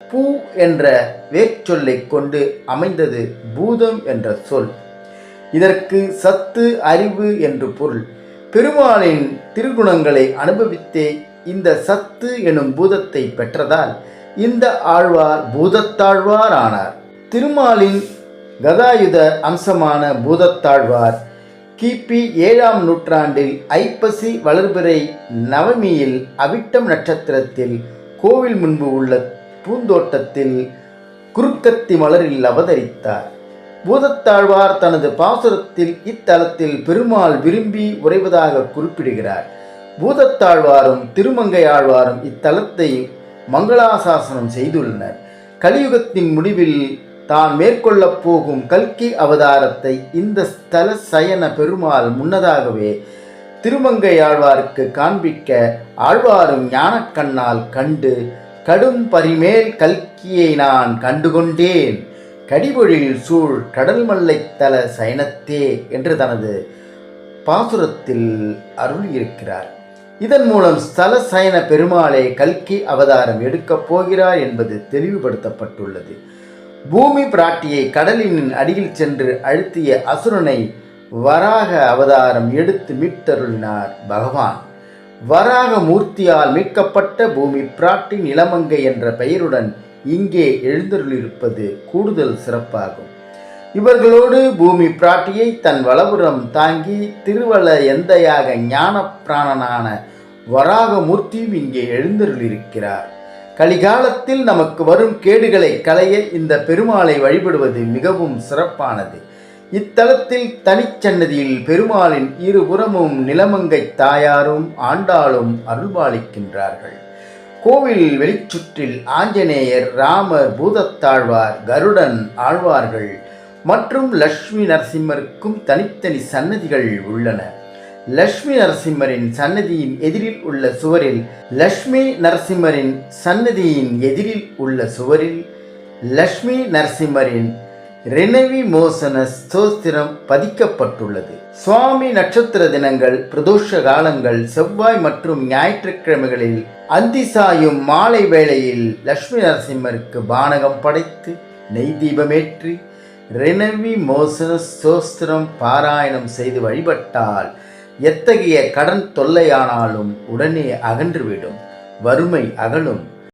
பூ என்ற வேர்ச்சொல்லைக் கொண்டு அமைந்தது பூதம் என்ற சொல். இதற்கு சத்து அறிவு என்று பொருள். பெருமாளின் திருகுணங்களை அனுபவித்தே இந்த சத்து எனும் பூதத்தை பெற்றதால் இந்த ஆழ்வார் பூதத்தாழ்வார் ஆனார் திருமாலின் கதாயுத அம்சமான பூதத்தாழ்வார் கிபி ஏழாம் நூற்றாண்டில் ஐப்பசி வளர்பிறை நவமியில் அவிட்டம் நட்சத்திரத்தில் கோவில் முன்பு உள்ள பூந்தோட்டத்தில் குறுக்கத்தி மலரில் அவதரித்தார். பூதத்தாழ்வார் தனது பாசுரத்தில் இத்தலத்தில் பெருமாள் விரும்பி உறைவதாக குறிப்பிடுகிறார். பூதத்தாழ்வாரும் திருமங்கை ஆழ்வாரும் இத்தலத்தை மங்களாசாசனம் செய்துள்ளனர். கலியுகத்தின் முடிவில் தான் மேற்கொள்ளப் போகும் கல்கி அவதாரத்தை இந்த ஸ்தல சயன பெருமாள் முன்னதாகவே திருமங்கை ஆழ்வாருக்கு காண்பிக்க ஆழ்வாரும் ஞானக்கண்ணால் கண்டு கடும் பரிமேல் கல்கியை நான் கண்டுகொண்டேன். கடிபொழில் சூழ் கடல் மல்லைத்தல சயனத்தே என்று தனது பாசுரத்தில் அருளியிருக்கிறார். இதன் மூலம் ஸ்தல சயன பெருமாளே கல்கி அவதாரம் எடுக்கப் போகிறார் என்பது தெளிவுபடுத்தப்பட்டுள்ளது. பூமி பிராட்டியை கடலின் அடியில் சென்று அழுத்திய அசுரனை வராக அவதாரம் எடுத்து மீட்டருளினார் பகவான். வராக மூர்த்தியால் மீட்கப்பட்ட பூமி பிராட்டி நிலமங்கை என்ற பெயருடன் இங்கே எழுந்தருளிருப்பது கூடுதல் சிறப்பாகும். இவர்களோடு பூமி பிராட்டியை தன் வலபுறம் தாங்கி திருவள எந்தையாக ஞான பிராணனான வராகமூர்த்தியும் இங்கே எழுந்தருளிருக்கிறார் கலிகாலத்தில் நமக்கு வரும் கேடுகளை களைய இந்த பெருமாளை வழிபடுவது மிகவும் சிறப்பானது. இத்தலத்தில் தனிச்சன்னதியில் பெருமாளின் இருபுறமும் நிலமங்கை தாயாரும் ஆண்டாளும் அருள்பாலிக்கின்றார்கள். கோவில் வெளிச்சுற்றில் ஆஞ்சநேயர் ராமர் பூதத்தாழ்வார் கருடன் ஆழ்வார்கள் மற்றும் லட்சுமி நரசிம்மருக்கும் தனித்தனி சன்னதிகள் உள்ளன. லக்ஷ்மி நரசிம்மரின் சன்னதியின் எதிரில் உள்ள சுவரில் லட்சுமி நரசிம்மரின் சன்னதியின் எதிரில் உள்ள சுவரில் லக்ஷ்மி நரசிம்மரின் ரெனவி மோசன ஸ்தோத்திரம் பதிக்கப்பட்டுள்ளது. சுவாமி நட்சத்திர தினங்கள் பிரதோஷ காலங்கள் செவ்வாய் மற்றும் ஞாயிற்றுக்கிழமைகளில் அந்தி சாயும் மாலை வேளையில் லட்சுமி நரசிம்மருக்கு பானகம் படைத்து நெய் தீபமேற்றி ரெனவி மோசன ஸ்தோஸ்திரம் பாராயணம் செய்து வழிபட்டால் எத்தகைய கடன் தொல்லையானாலும் உடனே அகன்றுவிடும் வறுமை அகலும்.